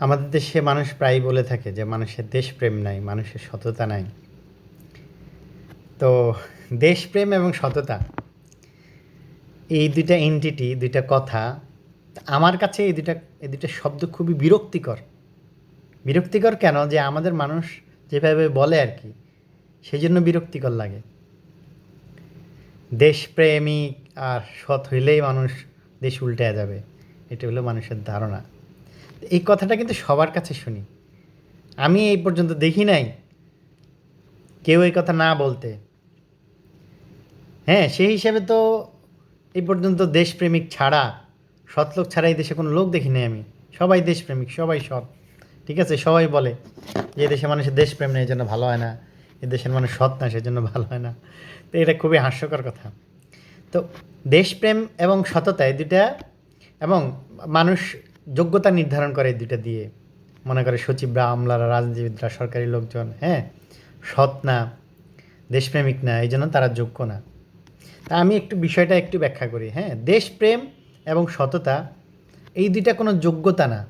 আমাদের দেশে মানুষ প্রায়ই বলে থাকে যে মানুষের দেশপ্রেম নাই, মানুষের সততা নাই। তো দেশপ্রেম এবং সততা, এই দুইটা এন্টিটি দুইটা কথা, আমার কাছে এই দুইটা এই দুইটা শব্দ খুবই বিরক্তিকর। বিরক্তিকর কেন? যে আমাদের মানুষ যেভাবে বলে আর কি সেই জন্য বিরক্তিকর লাগে। দেশপ্রেমিক আর সৎ হইলেই মানুষ দেশ উল্টে যাবে, এটা হলো মানুষের ধারণা। এই কথাটা কিন্তু সবার কাছে শুনি। আমি এই পর্যন্ত দেখি নাই কেউ এই কথা না বলতে। হ্যাঁ সেই হিসাবে তো এই পর্যন্ত দেশপ্রেমিক ছাড়া সৎ লোক ছাড়া এই দেশে কোনো লোক দেখি নাই আমি। সবাই দেশপ্রেমিক, সবাই সৎ। ঠিক আছে, সবাই বলে যে এই দেশে মানুষের দেশপ্রেম নেই জন্য ভালো হয় না। এই দেশের মানুষ সৎ না সেজন্য ভালো হয় না। তো এটা খুবই হাস্যকর কথা। তো দেশপ্রেম এবং সততা, এই দুটা এবং মানুষ যোগ্যতা নির্ধারণ করে এই দুটা দিয়ে। মনে করে সচিবরা আমলারা, রাজনীতিবিদরা, সরকারি লোকজন হ্যাঁ? সৎ না, দেশপ্রেমিক না, এই জন্য তারা যোগ্য না। তা আমি একটু বিষয়টা একটু ব্যাখ্যা করি হ্যাঁ? দেশপ্রেম এবং সততা, এই দুইটা কোনো যোগ্যতা না।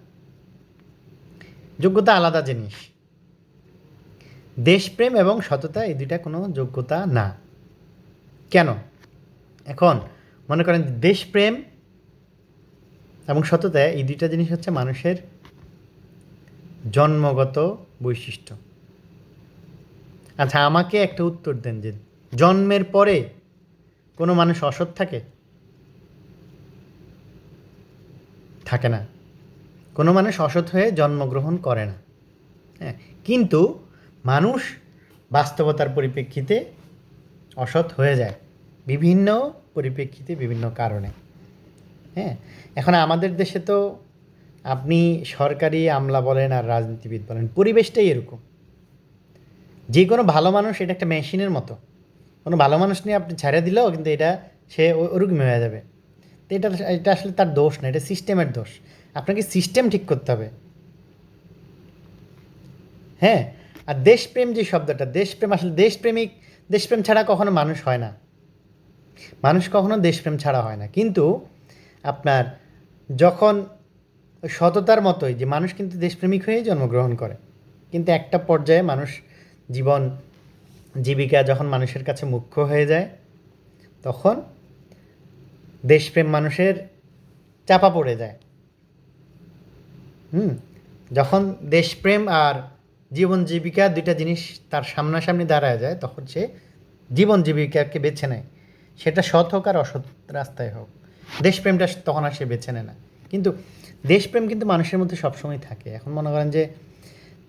যোগ্যতা আলাদা জিনিস। দেশপ্রেম এবং সততা, এই দুইটা কোনো যোগ্যতা না। কেন? এখন মনে করেন দেশপ্রেম এবং সততা এই দুইটা জিনিস হচ্ছে মানুষের জন্মগত বৈশিষ্ট্য। আচ্ছা আমাকে একটা উত্তর দেন যে জন্মের পরে কোনো মানুষ অসৎ থাকে? থাকে না। কোনো মানুষ অসৎ হয়ে জন্মগ্রহণ করে না। হ্যাঁ কিন্তু মানুষ বাস্তবতার পরিপ্রেক্ষিতে অসৎ হয়ে যায়। বিভিন্ন পরিপ্রেক্ষিতে বিভিন্ন কারণে। হ্যাঁ? এখন আমাদের দেশে তো আপনি সরকারি আমলা বলেন আর রাজনীতিবিদ বলেন, পরিবেশটাই এরকম। যে কোনো ভালো মানুষ এটা একটা মেশিনের মতো। কোনো ভালো মানুষ নিয়ে আপনি ছেড়ে দিলেও কিন্তু এটা সে ওরকমই হয়ে যাবে। তো এটা এটা আসলে তার দোষ না, এটা সিস্টেমের দোষ। আপনাকে সিস্টেম ঠিক করতে হবে। হ্যাঁ? আর দেশপ্রেম যে শব্দটা, দেশপ্রেম আসলে দেশপ্রেমিক, দেশপ্রেম ছাড়া কখনো মানুষ হয় না। মানুষ কখনো দেশপ্রেম ছাড়া হয় না। কিন্তু আপনার যখন সততার মতোই যে মানুষ কিন্তু দেশপ্রেমিক হয়েই জন্মগ্রহণ করে, কিন্তু একটা পর্যায়ে মানুষ জীবন, জীবিকা যখন মানুষের কাছে মুখ্য হয়ে যায়, তখন দেশপ্রেম মানুষের চাপা পড়ে যায়। হুম? যখন দেশপ্রেম আর জীবন জীবিকা দুইটা জিনিস তার সামনাসামনি দাঁড়ায় যায়, তখন সে জীবন জীবিকাকে বেছে নেয়। সেটা সৎ হোক আর অসৎ রাস্তায় হোক। দেশপ্রেমটা তখন আর সে বেছে নেয় না। কিন্তু দেশপ্রেম কিন্তু মানুষের মধ্যে সবসময় থাকে। এখন মনে করেন যে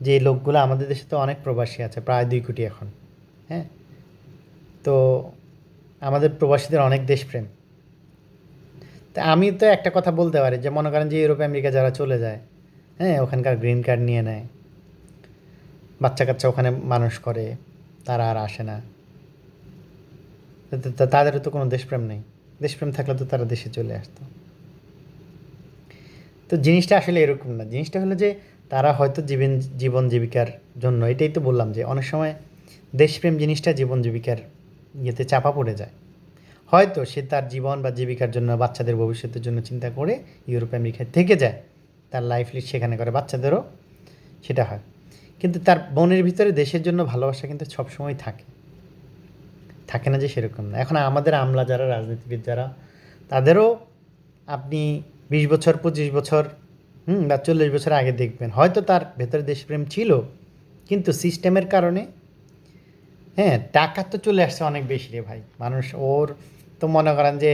যে লোকগুলো আমাদের দেশে তো অনেক প্রবাসী আছে, প্রায় দুই কোটি এখন হ্যাঁ? তো আমাদের প্রবাসীদের অনেক দেশপ্রেম। তা আমি তো একটা কথা বলতে পারি, যে মনে করেন যে ইউরোপ আমেরিকা যারা চলে যায় হ্যাঁ ওখানকার গ্রিন কার্ড নিয়ে নেয় বাচ্চা কাচ্চা ওখানে মানুষ করে, তারা আর আসে না। তাদেরও তো কোনো দেশপ্রেম নেই। দেশপ্রেম থাকলে তো তারা দেশে চলে আসতো। তো জিনিসটা আসলে এরকম না। জিনিসটা হলো যে তারা হয়তো জীবন জীবন জীবিকার জন্য, এটাই তো বললাম যে অনেক সময় দেশপ্রেম জিনিসটা জীবন জীবিকার ইয়েতে চাপা পড়ে যায়। হয়তো সে তার জীবন বা জীবিকার জন্য বাচ্চাদের ভবিষ্যতের জন্য চিন্তা করে ইউরোপ, আমেরিকায় থেকে যায়। তার লাইফ লিড সেখানে করে, বাচ্চাদেরও সেটা হয়। কিন্তু তার মনের ভিতরে দেশের জন্য ভালোবাসা কিন্তু সবসময় থাকে। থাকে না যে সেরকম না। এখন আমাদের আমলা যারা, রাজনীতিবিদ যারা, তাদেরও আপনি বিশ বছর, পঁচিশ বছর, হুম, বা চল্লিশ বছর আগে দেখবেন। হয়তো তার ভেতরে দেশপ্রেম ছিল, কিন্তু সিস্টেমের কারণে হ্যাঁ টাকা তো চলে আসছে অনেক বেশি রে ভাই। মানুষ, ওর তো মনে করেন যে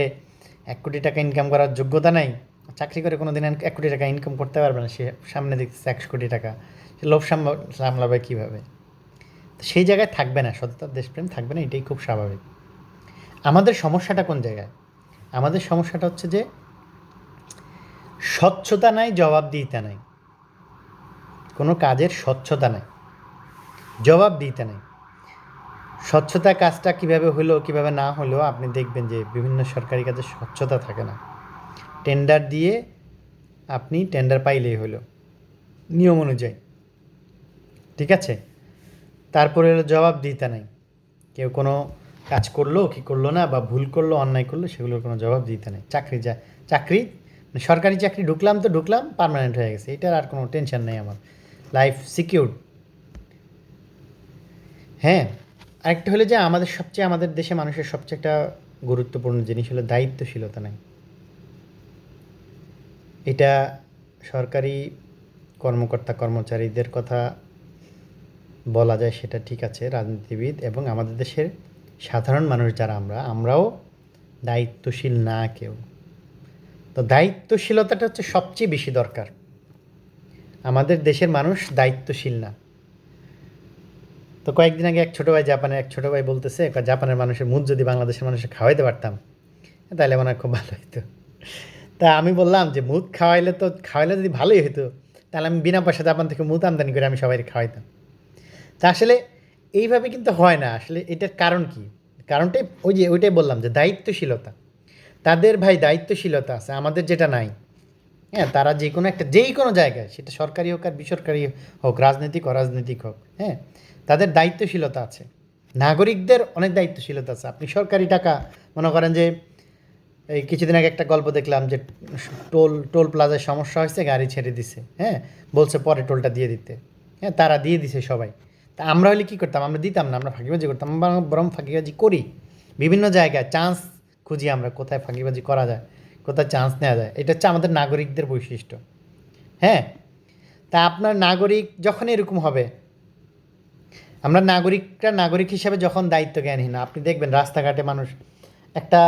এক কোটি টাকা ইনকাম করার যোগ্যতা নাই, চাকরি করে কোনো দিন এক কোটি টাকা ইনকাম করতে পারবে না, সে সামনে দেখতেছে একশো কোটি টাকা। সে লোভ সামলা সামলাবে কীভাবে? সেই জায়গায় থাকবে না সততার দেশপ্রেম থাকবে না, এটাই খুব স্বাভাবিক। আমাদের সমস্যাটা কোন জায়গায়? আমাদের সমস্যাটা হচ্ছে যে স্বচ্ছতা নাই, জবাবদিহিতা নাই। কোনো কাজের স্বচ্ছতা নাই, জবাবদিহিতা নাই। স্বচ্ছতা কাজটা কীভাবে হলো, কীভাবে না হলো, আপনি দেখবেন যে বিভিন্ন সরকারি কাজে স্বচ্ছতা থাকে না। টেন্ডার দিয়ে আপনি টেন্ডার পাইলেই হলো, নিয়ম অনুযায়ী। ঠিক আছে? তারপরে হলো জবাবদিহিতা নাই। কেউ কোনো কাজ করল, কি করল না, বা ভুল করল, অন্যায় করল, সেগুলোর কোনো জবাবদিহিতা নেই। চাকরি যা, চাকরি মানে সরকারি চাকরি ঢুকলাম তো ঢুকলাম পার্মানেন্ট হয়ে গেছে। এটার আর কোনো টেনশন নেই আমার। লাইফ সিকিউর হ্যাঁ আরেকটা হলো যে আমাদের সবচেয়ে, আমাদের দেশে মানুষের সবচেয়ে একটা গুরুত্বপূর্ণ জিনিস হলো দায়িত্বশীলতা নাই। এটা সরকারি কর্মকর্তা, কর্মচারীদের কথা বলা যায় সেটা ঠিক আছে, রাজনীতিবিদ এবং আমাদের দেশের সাধারণ মানুষ যারা আমরা, আমরাও দায়িত্বশীল না কেউ। তো দায়িত্বশীলতাটা হচ্ছে সবচেয়ে বেশি দরকার। আমাদের দেশের মানুষ দায়িত্বশীল না। তো কয়েকদিন আগে এক ছোটো ভাই জাপানের, এক ছোটো ভাই বলতেছে জাপানের মানুষের মুখ যদি বাংলাদেশের মানুষের খাওয়াইতে পারতাম তাহলে মনে হয় খুব ভালো হতো তা আমি বললাম যে মুদ খাওয়াইলে তো, খাওয়াইলে যদি ভালোই হতো তাহলে আমি বিনা পয়সা জাপান থেকে মুদ আমদানি করে আমি সবাই খাওয়াইতাম। তা আসলে এইভাবে কিন্তু হয় না। আসলে এটার কারণ কি? কারণটাই ওই যে ওইটাই বললাম যে দায়িত্বশীলতা। তাদের ভাই দায়িত্বশীলতা আছে, আমাদের যেটা নাই। হ্যাঁ তারা যে কোনো একটা যেই কোনো জায়গায়, সেটা সরকারি হোক আর বেসরকারি হোক, রাজনৈতিক, অরাজনৈতিক হোক হ্যাঁ তাদের দায়িত্বশীলতা আছে। নাগরিকদের অনেক দায়িত্বশীলতা আছে। আপনি সরকারি টাকা, মনে করেন যে, এই কিছুদিন আগে একটা গল্প দেখলাম যে টোল টোল প্লাজায় সমস্যা হয়েছে, গাড়ি ছেড়ে দিছে হ্যাঁ বলছে পরে টোলটা দিয়ে দিতে। হ্যাঁ তারা দিয়ে দিছে সবাই। তা আমরা হলে কী করতাম? আমরা দিতাম না, আমরা ফাঁকিবাজি করতাম। বরং ফাঁকিবাজি করি। বিভিন্ন জায়গায় চান্স খুঁজি আমরা কোথায় ফাঁকিবাজি করা যায়, কোথায় চান্স নেওয়া যায়। এটা হচ্ছে আমাদের নাগরিকদের বৈশিষ্ট্য। হ্যাঁ? তা আপনার নাগরিক যখন এরকম হবে, আমরা নাগরিকরা নাগরিক হিসাবে যখন দায়িত্ব জ্ঞানহীন, আপনি দেখবেন রাস্তাঘাটে মানুষ একটা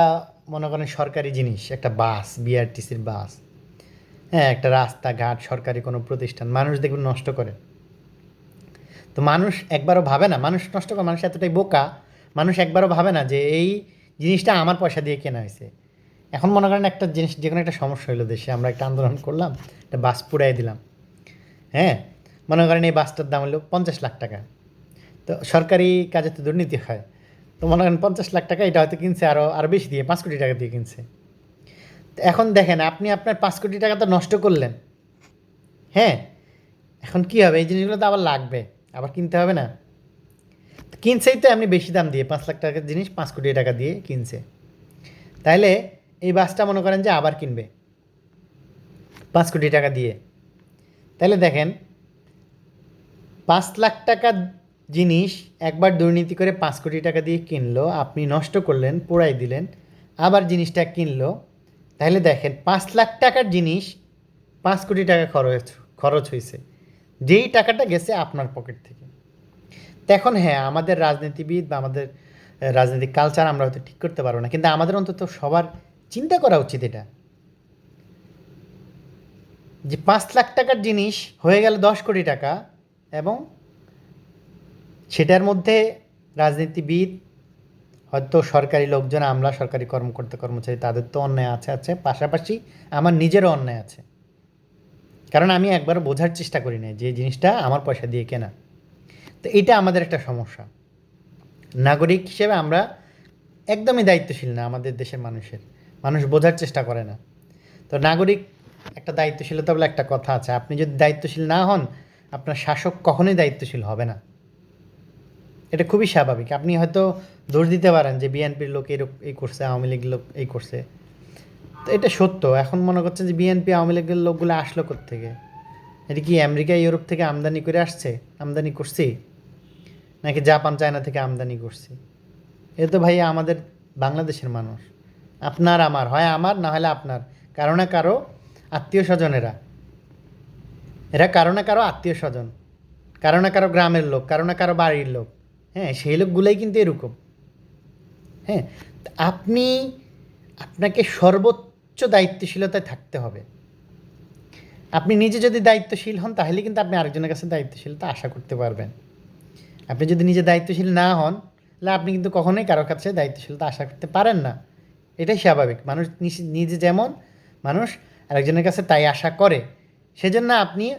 মনে করেন সরকারি জিনিস, একটা বাস বিআরটিসির বাস হ্যাঁ একটা রাস্তাঘাট, সরকারি কোনো প্রতিষ্ঠান, মানুষ দেখবেন নষ্ট করে। তো মানুষ একবারও ভাবে না, মানুষ নষ্ট করে, মানুষ এতটাই বোকা, মানুষ একবারও ভাবে না যে এই জিনিসটা আমার পয়সা দিয়ে কেনা হয়েছে। এখন মনে করেন একটা জিনিস যে কোনো একটা সমস্যা হলো দেশে, আমরা একটা আন্দোলন করলাম, একটা বাস পুড়াই দিলাম। হ্যাঁ? মনে করেন এই বাসটার দাম হলো পঞ্চাশ লাখ টাকা। তো সরকারি কাজে তো দুর্নীতি হয়। তো মনে করেন পঞ্চাশ লাখ টাকা এটা হয়তো কিনছে আরও আরও বেশি দিয়ে, পাঁচ কোটি টাকা দিয়ে কিনছে। তো এখন দেখেন, আপনি আপনার পাঁচ কোটি টাকা তো নষ্ট করলেন। হ্যাঁ? এখন কী হবে? এই জিনিসগুলো তো আবার লাগবে। আবার কিনতে হবে না? কিনছেই তো এমনি বেশি দাম দিয়ে, পাঁচ লাখ টাকার জিনিস, পাঁচ কোটি টাকা দিয়ে কিনছে। তাইলে এই বাসটা মনে করেন যে আবার কিনবে, পাঁচ কোটি টাকা দিয়ে। তাহলে দেখেন, পাঁচ লাখ টাকা জিনিস একবার দুর্নীতি করে পাঁচ কোটি টাকা দিয়ে কিনলো, আপনি নষ্ট করলেন, পোড়াই দিলেন, আবার জিনিসটা কিনলো তাহলে দেখেন পাঁচ লাখ টাকার জিনিস পাঁচ কোটি টাকা খরচ খরচ হয়েছে যেই টাকাটা গেছে আপনার পকেট থেকে। এখন হ্যাঁ আমাদের রাজনীতিবিদ বা আমাদের রাজনৈতিক কালচার আমরা হয়তো ঠিক করতে পারব না, কিন্তু আমাদের অন্তত সবার চিন্তা করা উচিত এটা। যে পাঁচ লাখ টাকার জিনিস হয়ে গেল দশ কোটি টাকা এবং সেটার মধ্যে রাজনীতিবিদ, হয়তো সরকারি লোকজন, আমরা সরকারি কর্মকর্তা কর্মচারী তাদের তো অন্যায় আছে আছে। পাশাপাশি আমার নিজেরও অন্যায় আছে। কারণ আমি একবার বোঝার চেষ্টা করি না যে জিনিসটা আমার পয়সা দিয়ে কেনা। তো এটা আমাদের একটা সমস্যা। নাগরিক হিসেবে আমরা একদমই দায়িত্বশীল না আমাদের দেশের মানুষের। মানুষ বোঝার চেষ্টা করে না। তো নাগরিক একটা দায়িত্বশীলতা বলে একটা কথা আছে। আপনি যদি দায়িত্বশীল না হন, আপনার শাসক কখনোই দায়িত্বশীল হবে না। এটা খুবই স্বাভাবিক। আপনি হয়তো দোষ দিতে পারেন যে বিএনপির লোক এই করছে, আওয়ামী লীগ লোক এই করছে। তো এটা সত্য। এখন মনে করছেন যে বিএনপি আওয়ামী লীগের লোকগুলো আসলো থেকে এটা কি আমেরিকা, ইউরোপ থেকে আমদানি করে আসছে? আমদানি করছি? নাকি জাপান, চায়না থেকে আমদানি করছি? এ তো ভাই আমাদের বাংলাদেশের মানুষ। আপনার, আমার। হয় আমার, না হলে আপনার। কারও না কারও আত্মীয় স্বজনেরা। এরা কারও না কারও আত্মীয় স্বজন। কারও না কারও গ্রামের লোক, কারও না কারও বাড়ির লোক। হ্যাঁ সেই লোকগুলোই কিন্তু এরকম। হ্যাঁ আপনি আপনাকে সর্বোচ্চ দায়িত্বশীলতায় থাকতে হবে। আপনি নিজে যদি দায়িত্বশীল হন, তাহলে কিন্তু আপনি আরেকজনের কাছে দায়িত্বশীলতা আশা করতে পারবেন। আপনি যদি নিজে দায়িত্বশীল না হন, তাহলে আপনি কিন্তু কখনোই কারোর কাছে দায়িত্বশীলতা আশা করতে পারেন না। এটাই স্বাভাবিক। মানুষ নিজ- যেমন মানুষ আরেকজনের কাছে তাই আশা করে, সেজন্য আপনি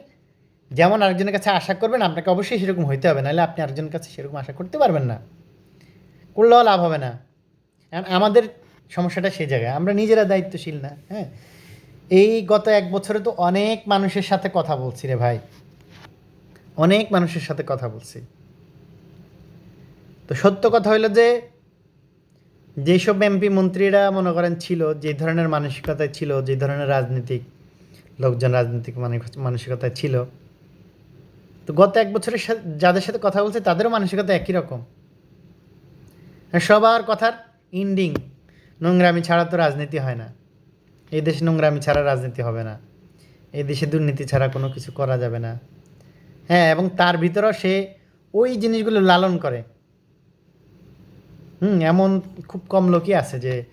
যেমন আরেকজনের কাছে আশা করবেন, আপনাকে অবশ্যই সেরকম হইতে হবে। নাহলে আপনি আরেকজনের কাছে সেরকম আশা করতে পারবেন না। করলেও লাভ হবে না। আমাদের সমস্যাটা সেই জায়গায়। আমরা নিজেরা দায়িত্বশীল না হ্যাঁ? এই গত এক বছরে তো অনেক মানুষের সাথে কথা বলছি রে ভাই। অনেক মানুষের সাথে কথা বলছি। তো সত্য কথা হইল যে, যেসব এমপি মন্ত্রীরা মনে করেন ছিল, যে ধরনের মানসিকতায় ছিল, যে ধরনের রাজনীতিক লোকজন রাজনৈতিক মানসিক- মানসিকতায় ছিল, তো গত এক বছরের যাদের সাথে কথা বলছে, তাদেরও মানসিকতা একই রকম। সবার কথার ইন্ডিং নোংরামি ছাড়া তো রাজনীতি হয় না। এই দেশে নোংরামি ছাড়া রাজনীতি হবে না। এই দেশে দুর্নীতি ছাড়া কোনো কিছু করা যাবে না। হ্যাঁ এবং তার ভিতরেও সে ওই জিনিসগুলো লালন করে। হুম, এমন খুব কম লোকই আছে যে,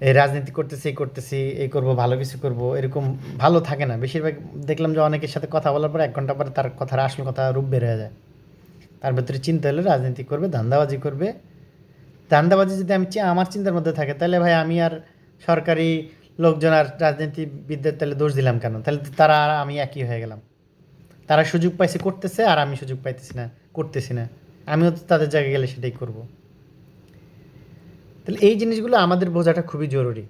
এই রাজনীতি করতেছি, এই করতেছি, এই করব, ভালো কিছু করব, এরকম ভালো থাকে না। বেশিরভাগ দেখলাম যে অনেকের সাথে কথা বলার পর এক ঘণ্টা পরে তার কথার আসল কথা রূপ বের হয়ে যায়। তার ভেতরে চিন্তা হলে রাজনীতি করবে, ধান্দাবাজি করবে ধান্দাবাজি যদি আমি আমার চিন্তার মধ্যে থাকে, তাহলে ভাই আমি আর সরকারি লোকজন আর রাজনীতিবিদদের তাহলে দোষ দিলাম কেন? তাহলে তারা আর আমি একই হয়ে গেলাম। তারা সুযোগ পাইছে করতেছে আর আমি সুযোগ পাইতেছি না, করতেছি না। আমিও তো তাদের জায়গায় গেলে সেটাই করব। তাহলে এই জিনিসগুলো আমাদের বোঝাটা খুবই জরুরি।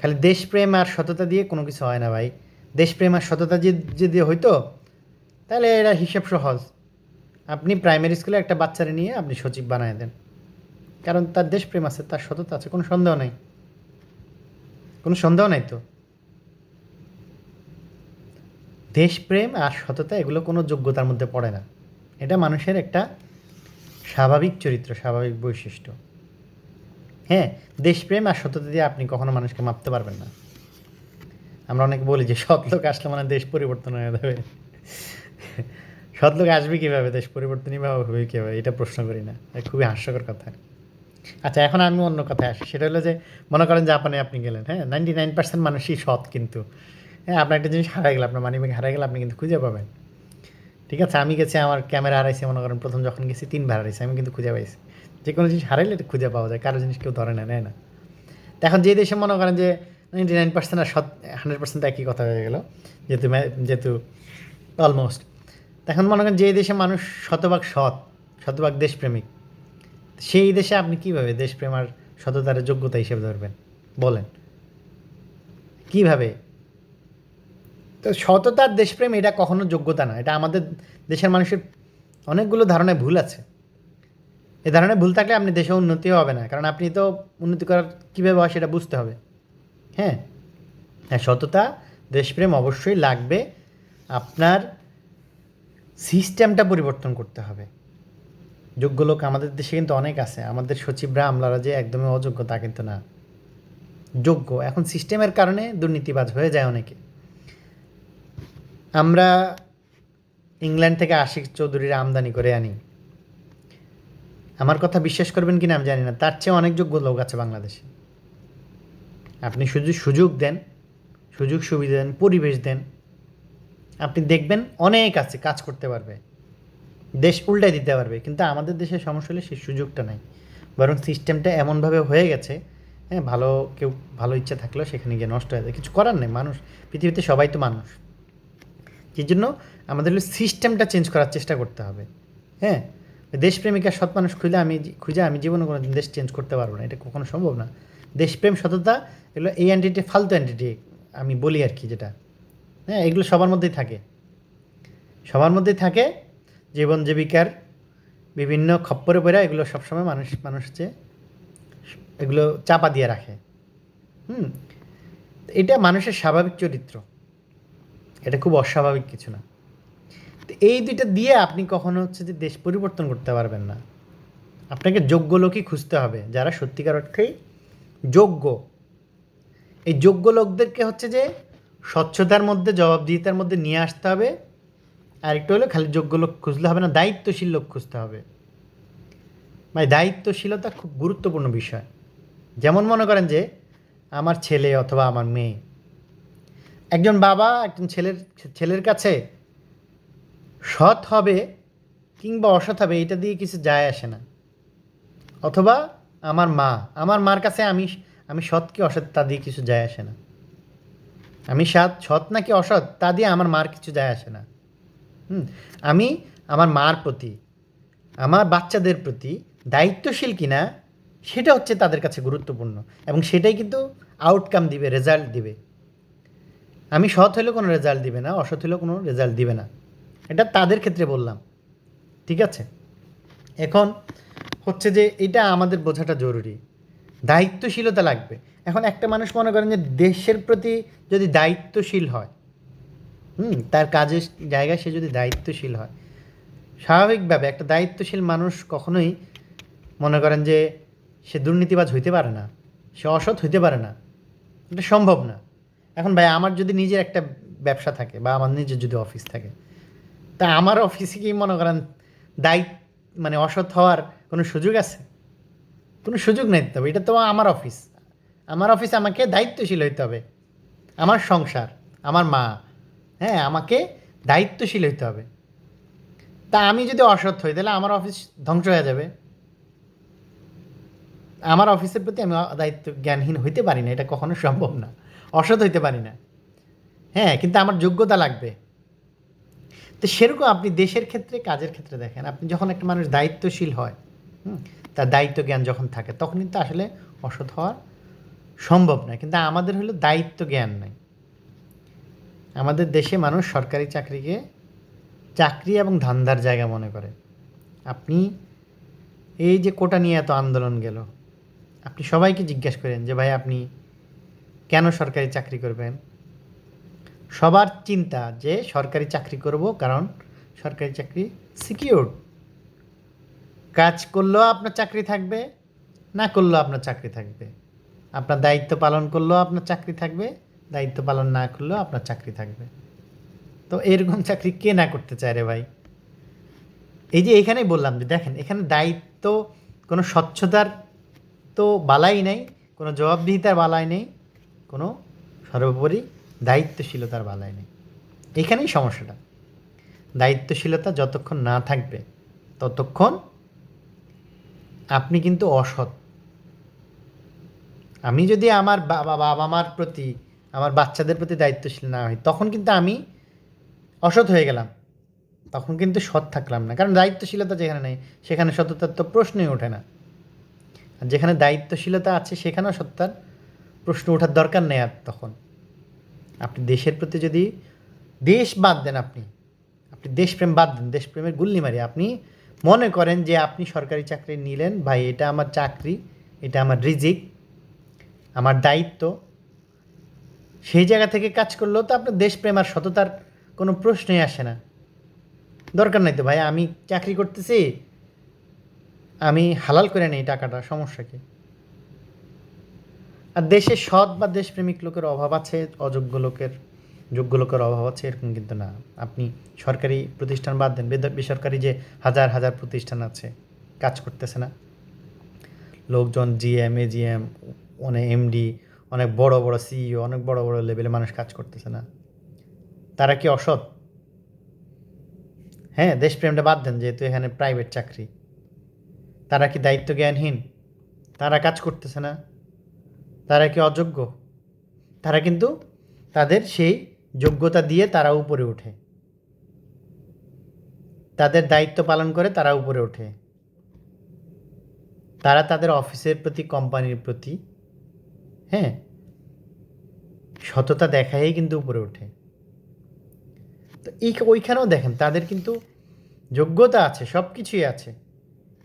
খালি দেশপ্রেম আর সততা দিয়ে কোনো কিছু হয় না ভাই। দেশপ্রেম আর সততা যদি হইতো, তাহলে এরা হিসেব সহজ। আপনি প্রাইমারি স্কুলে একটা বাচ্চারে নিয়ে আপনি সচিব বানায় দেন। কারণ তার দেশপ্রেম আছে, তার সততা আছে, কোনো সন্দেহ নাই। কোনো সন্দেহ নাই তো? দেশপ্রেম আর সততা, এগুলো কোনো যোগ্যতার মধ্যে পড়ে না। এটা মানুষের একটা স্বাভাবিক চরিত্র, স্বাভাবিক বৈশিষ্ট্য। হ্যাঁ দেশপ্রেম আর সততা দিয়ে আপনি কখনো মানুষকে মাপতে পারবেন না। আমরা অনেকে বলি যে, সৎ লোক আসলে মানে দেশ পরিবর্তন হয়ে যাবে। সৎ লোক আসবে কীভাবে? দেশ পরিবর্তনই বা হবে কীভাবে? এটা প্রশ্ন করি না। খুবই হাস্যকর কথা। আচ্ছা এখন আমি অন্য কথায় আসি। সেটা হলো যে, মনে করেন জাপানে আপনি গেলেন হ্যাঁ? নাইনটি নাইন পার্সেন্ট মানুষই সৎ কিন্তু। হ্যাঁ আপনার একটা জিনিস হারাই গেল, আপনার মানি ব্যাগ হারাই গেলে, আপনি কিন্তু খুঁজে পাবেন। ঠিক আছে, আমি গেছি, আমার ক্যামেরা হারাইছে, মনে করেন প্রথম যখন গেছি, তিনবার হারাইছি, আমি কিন্তু খুঁজে পাইছি। যে কোনো জিনিস হারাইলে এটা খুঁজে পাওয়া যায়, কারও জিনিস কেউ ধরে না, নেয় না। এখন যে দেশে মনে করেন যে নাইনটি নাইন পার্সেন্ট আর সৎ হান্ড্রেড পার্সেন্ট একই কথা হয়ে গেল, যেহেতু যেহেতু অলমোস্ট এখন মনে করেন যে দেশে মানুষ শতভাগ সৎ, শতভাগ দেশপ্রেমিক। সেই দেশে আপনি কীভাবে দেশপ্রেম আর সততার যোগ্যতা হিসেবে ধরবেন? বলেন। কীভাবে? তো সততা আর দেশপ্রেম এটা কখনো যোগ্যতা না। এটা আমাদের দেশের মানুষের অনেকগুলো ধারণায় ভুল আছে। এই ধারণায় ভুল থাকলে আপনি দেশে উন্নতিও হবে না। কারণ আপনি তো উন্নতি করার কীভাবে হয় সেটা বুঝতে হবে। হ্যাঁ? হ্যাঁ সততা, দেশপ্রেম অবশ্যই লাগবে। আপনার সিস্টেমটা পরিবর্তন করতে হবে। যোগ্য লোক আমাদের দেশে কিন্তু অনেক আছে। আমাদের সচিবরা, আমলারা যে একদমই অযোগ্য তা কিন্তু না। যোগ্য। এখন সিস্টেমের কারণে দুর্নীতিবাজ হয়ে যায় অনেকে। আমরা ইংল্যান্ড থেকে আশিক চৌধুরীর আমদানি করে আনি। আমার কথা বিশ্বাস করবেন কিনা আমি জানি না। তার চেয়ে অনেক যোগ্য লোক আছে বাংলাদেশে। আপনি শুধু সুযোগ দেন, সুযোগ সুবিধা দেন, পরিবেশ দেন। আপনি দেখবেন অনেক আছে, কাজ করতে পারবে। দেশ উল্টাই দিতে পারবে, কিন্তু আমাদের দেশের সমস্যা হলে সেই সুযোগটা নাই। বরং সিস্টেমটা এমনভাবে হয়ে গেছে হ্যাঁ ভালো কেউ ভালো ইচ্ছা থাকলেও সেখানে গিয়ে নষ্ট হয়ে যায়। কিছু করার নেই, মানুষ, পৃথিবীতে সবাই তো মানুষ। সেই জন্য আমাদের সিস্টেমটা চেঞ্জ করার চেষ্টা করতে হবে হ্যাঁ। দেশপ্রেমিকা, সৎ মানুষ খুঁজে আমি খুঁজে আমি জীবনে কোনো দেশ চেঞ্জ করতে পারব না, এটা কখনো সম্ভব না। দেশপ্রেম, সততা, এগুলো এই অ্যান্টিটি ফালতু অ্যান্টিটি আমি বলি আর কি যেটা। হ্যাঁ এগুলো সবার মধ্যেই থাকে। সবার মধ্যেই থাকে জীবন জীবিকার বিভিন্ন খপ্পরে পড়ে এগুলো সবসময় মানুষ মানুষ যে এগুলো চাপা দিয়ে রাখে। হুম? এটা মানুষের স্বাভাবিক চরিত্র। এটা খুব অস্বাভাবিক কিছু না। তো এই দুইটা দিয়ে আপনি কখনো হচ্ছে যে দেশ পরিবর্তন করতে পারবেন না। আপনাকে যোগ্য লোকই খুঁজতে হবে যারা সত্যিকার অর্থেই যোগ্য। এই যোগ্য লোকদেরকে হচ্ছে যে স্বচ্ছতার মধ্যে, জবাবদিহিতার মধ্যে নিয়ে আসতে হবে। আর একটু হলো খালি যোগ্য লোক খুঁজলে হবে না, দায়িত্বশীল লোক খুঁজতে হবে। ভাই, দায়িত্বশীলতা খুব গুরুত্বপূর্ণ বিষয়। যেমন মনে করেন যে, আমার ছেলে অথবা আমার মেয়ে। একজন বাবা একজন ছেলের ছেলের কাছে সৎ হবে কিংবা অসৎ হবে, এটা দিয়ে কিছু যায় আসে না। অথবা আমার মা, আমার মার কাছে আমি আমি সৎ কি অসৎ তা দিয়ে কিছু যায় আসে না। আমি সৎ সৎ নাকি অসৎ তা দিয়ে আমার মার কিছু যায় আসে না। হুম, আমি আমার মার প্রতি, আমার বাচ্চাদের প্রতি দায়িত্বশীল কিনা, সেটা হচ্ছে তাদের কাছে গুরুত্বপূর্ণ এবং সেটাই কিন্তু আউটকাম দিবে রেজাল্ট দিবে। আমি সৎ হলেও কোনো রেজাল্ট দিবে না, অসৎ হলেও কোনো রেজাল্ট দিবে না। এটা তাদের ক্ষেত্রে বললাম, ঠিক আছে? এখন হচ্ছে যে এটা আমাদের বোঝাটা জরুরি। দায়িত্বশীলতা লাগবে। এখন একটা মানুষ মনে করেন যে দেশের প্রতি যদি দায়িত্বশীল হয় হুম, তার কাজের জায়গায় সে যদি দায়িত্বশীল হয়। স্বাভাবিকভাবে একটা দায়িত্বশীল মানুষ কখনোই মনে করেন যে সে দুর্নীতিবাজ হইতে পারে না, সে অসৎ হইতে পারে না, এটা সম্ভব না। এখন ভাই, আমার যদি নিজের একটা ব্যবসা থাকে বা আমার নিজের যদি অফিস থাকে, তা আমার অফিসে কি মনে করেন দায়িত্ব মানে অসৎ হওয়ার কোনো সুযোগ আছে? কোনো সুযোগ নেই তবে, এটা তো আমার অফিস। আমার অফিসে আমাকে দায়িত্বশীল হইতে হবে। আমার সংসার, আমার মা হ্যাঁ আমাকে দায়িত্বশীল হইতে হবে। তা আমি যদি অসৎ হই, তাহলে আমার অফিস ধ্বংস হয়ে যাবে। আমার অফিসের প্রতি আমি দায়িত্ব জ্ঞানহীন হইতে পারি না, এটা কখনো সম্ভব না। অসৎ হইতে পারি না। হ্যাঁ কিন্তু আমার যোগ্যতা লাগবে। তো সেরকম আপনি দেশের ক্ষেত্রে, কাজের ক্ষেত্রে দেখেন, আপনি যখন একটা মানুষ দায়িত্বশীল হয় তার দায়িত্ব জ্ঞান যখন থাকে, তখন কিন্তু আসলে অসৎ হওয়া সম্ভব না কিন্তু আমাদের হলো দায়িত্ব জ্ঞান নাই। আমাদের দেশে মানুষ সরকারি চাকরিকে চাকরি এবং ধান্দার জায়গা মনে করে। আপনি এই যে কোটা নিয়ে এত আন্দোলন গেল, আপনি সবাইকে জিজ্ঞেস করেন যে, ভাই, আপনি কেন সরকারি চাকরি করবেন? সবার চিন্তা যে, সরকারি চাকরি করব কারণ সরকারি চাকরি সিকিউর কাজ করলেও আপনার চাকরি থাকবে, না করলেও আপনার চাকরি থাকবে। আপনার দায়িত্ব পালন করলেও আপনার চাকরি থাকবে দায়িত্ব পালন না করলেও আপনার চাকরি থাকবে। তো এরকম চাকরি কে না করতে চায় রে ভাই? এই যে এখানেই বললাম যে, দেখেন, এখানে দায়িত্ব কোনো স্বচ্ছতার তো বালাই নেই, কোনো জবাবদিহিতার বালাই নেই, কোনো সর্বোপরি দায়িত্বশীলতার বালাই নেই। এখানেই সমস্যাটা। দায়িত্বশীলতা যতক্ষণ না থাকবে, ততক্ষণ আপনি কিন্তু অসৎ। আমি যদি আমার বাবা বাবা মার প্রতি আমার বাচ্চাদের প্রতি দায়িত্বশীল না হই তখন কিন্তু আমি অসৎ হয়ে গেলাম। তখন কিন্তু সৎ থাকলাম না, কারণ দায়িত্বশীলতা যেখানে নেই, সেখানে সততার তো প্রশ্নই ওঠে না। আর যেখানে দায়িত্বশীলতা আছে, সেখানেও সত্যার প্রশ্ন ওঠার দরকার নেই আর তখন। আপনি দেশের প্রতি যদি দেশ বাদ দেন আপনি আপনি দেশপ্রেম বাদ দেন, দেশপ্রেমের গুল্লি মারি, আপনি মনে করেন যে আপনি সরকারি চাকরি নিলেন, ভাই, এটা আমার চাকরি, এটা আমার রিজিক, আমার দায়িত্ব সেই জায়গা থেকে কাজ করলেও তো আপনার দেশপ্রেম আর সততার কোনো প্রশ্নই আসে না। দরকার নাই তো ভাই, আমি চাকরি করতেছি, আমি হালাল করে নেই টাকাটা, সমস্যা কি? আর দেশে সৎ বা দেশপ্রেমিক লোকের অভাব আছে, অযোগ্য লোকের, যোগ্য লোকের অভাব আছে, এরকম কিন্তু না। আপনি সরকারি প্রতিষ্ঠান বাদ দেন বেসরকারি যে হাজার হাজার প্রতিষ্ঠান আছে, কাজ করতেছে না। লোকজন, জিএম, এজিএম অনেক এমডি অনেক বড় বড় সিইও অনেক বড় বড় লেভেলে মানুষ কাজ করতেছে না। তারা কি অসৎ? হ্যাঁ দেশপ্রেমটা বাদ দেন, যেহেতু এখানে প্রাইভেট চাকরি। তারা কি দায়িত্ব জ্ঞানহীন তারা কাজ করতেছে না। তারা কি অযোগ্য? তারা কিন্তু তাদের সেই যোগ্যতা দিয়ে তারা উপরে ওঠে। তাদের দায়িত্ব পালন করে তারা উপরে ওঠে। তারা তাদের অফিসের প্রতি কোম্পানির প্রতি হ্যাঁ। সততা দেখাই কিন্তু উপরে ওঠে। তো এই ওইখানেও দেখেন, তাদের কিন্তু যোগ্যতা আছে সব কিছুই আছে।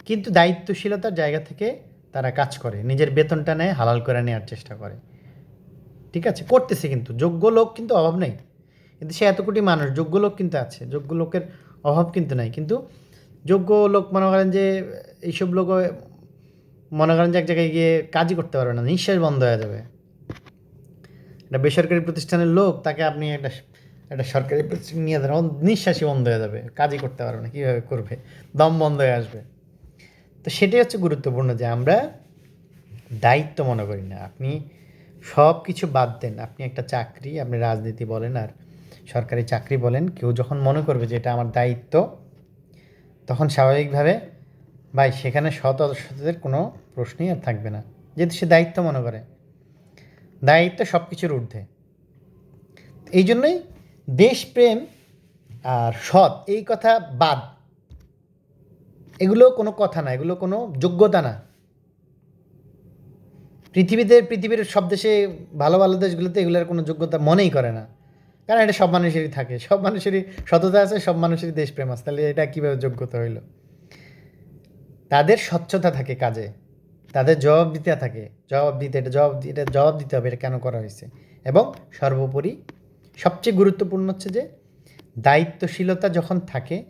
কিন্তু দায়িত্বশীলতার জায়গা থেকে তারা কাজ করে, নিজের বেতনটা নেয়, হালাল করে নেওয়ার চেষ্টা করে। ঠিক আছে? করতেছে কিন্তু। যোগ্য লোক কিন্তু অভাব নেই। কিন্তু সে এত কোটি মানুষ, যোগ্য লোক কিন্তু আছে। যোগ্য লোকের অভাব কিন্তু নাই। কিন্তু যোগ্য লোক মনে করেন যে, এইসব লোক মনে করেন যে এক জায়গায় গিয়ে কাজই করতে পারবে না, নিঃশ্বাস বন্ধ হয়ে যাবে। একটা বেসরকারি প্রতিষ্ঠানের লোক তাকে আপনি একটা একটা সরকারি প্রতিষ্ঠান নিয়ে দেন নিঃশ্বাসই বন্ধ হয়ে যাবে, কাজই করতে পারবে না, কীভাবে করবে? দম বন্ধ হয়ে আসবে। তো সেটাই হচ্ছে গুরুত্বপূর্ণ যে আমরা দায়িত্ব মনে করি না। আপনি সব কিছু বাদ দেন, আপনি একটা চাকরি, আপনি রাজনীতি বলেন আর সরকারি চাকরি বলেন, কেউ যখন মনে করবে যে এটা আমার দায়িত্ব, তখন স্বাভাবিকভাবে ভাই সেখানে সৎ কোনো প্রশ্নই আর থাকবে না, যেহেতু সে দায়িত্ব মনে করে। দায়িত্ব সব কিছুর ঊর্ধ্বে। এই জন্যই দেশপ্রেম আর সৎ, এই কথা বাদ। এগুলো কোনো কথা না, এগুলো কোনো যোগ্যতা না। পৃথিবীতে, পৃথিবীর সব দেশে ভালো ভালো দেশগুলোতে এগুলোর কোনো যোগ্যতা মনেই করে না। কারণ এটা সব মানুষেরই থাকে, সব মানুষেরই সততা আছে, সব মানুষেরই দেশপ্রেম আছে। তাহলে এটা কীভাবে যোগ্যতা হইল? তাদের স্বচ্ছতা থাকে কাজে। তাদের জবাব দিতে থাকে। জবাব দিতে, এটা জবাব এটা জবাব দিতে হবে, এটা কেন করা হয়েছে? এবং সর্বোপরি সবচেয়ে গুরুত্বপূর্ণ হচ্ছে যে, দায়িত্বশীলতা যখন থাকে,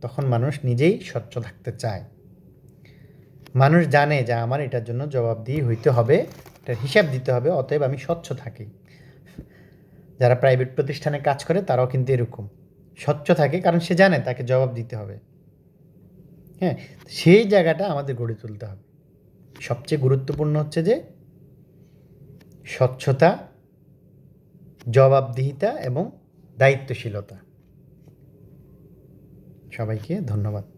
তখন মানুষ নিজেই স্বচ্ছ থাকতে চায়। মানুষ জানে যে, আমার এটার জন্য জবাবদিহি হইতে হবে, এটার হিসাব দিতে হবে, অতএব আমি স্বচ্ছ থাকি। যারা প্রাইভেট প্রতিষ্ঠানে কাজ করে, তারাও কিন্তু এরকম। স্বচ্ছ থাকে কারণ সে জানে, তাকে জবাব দিতে হবে। হ্যাঁ সেই জায়গাটা আমাদের গড়ে তুলতে হবে। সবচেয়ে গুরুত্বপূর্ণ হচ্ছে যে স্বচ্ছতা জবাবদিহিতা এবং দায়িত্বশীলতা। সবাইকে ধন্যবাদ।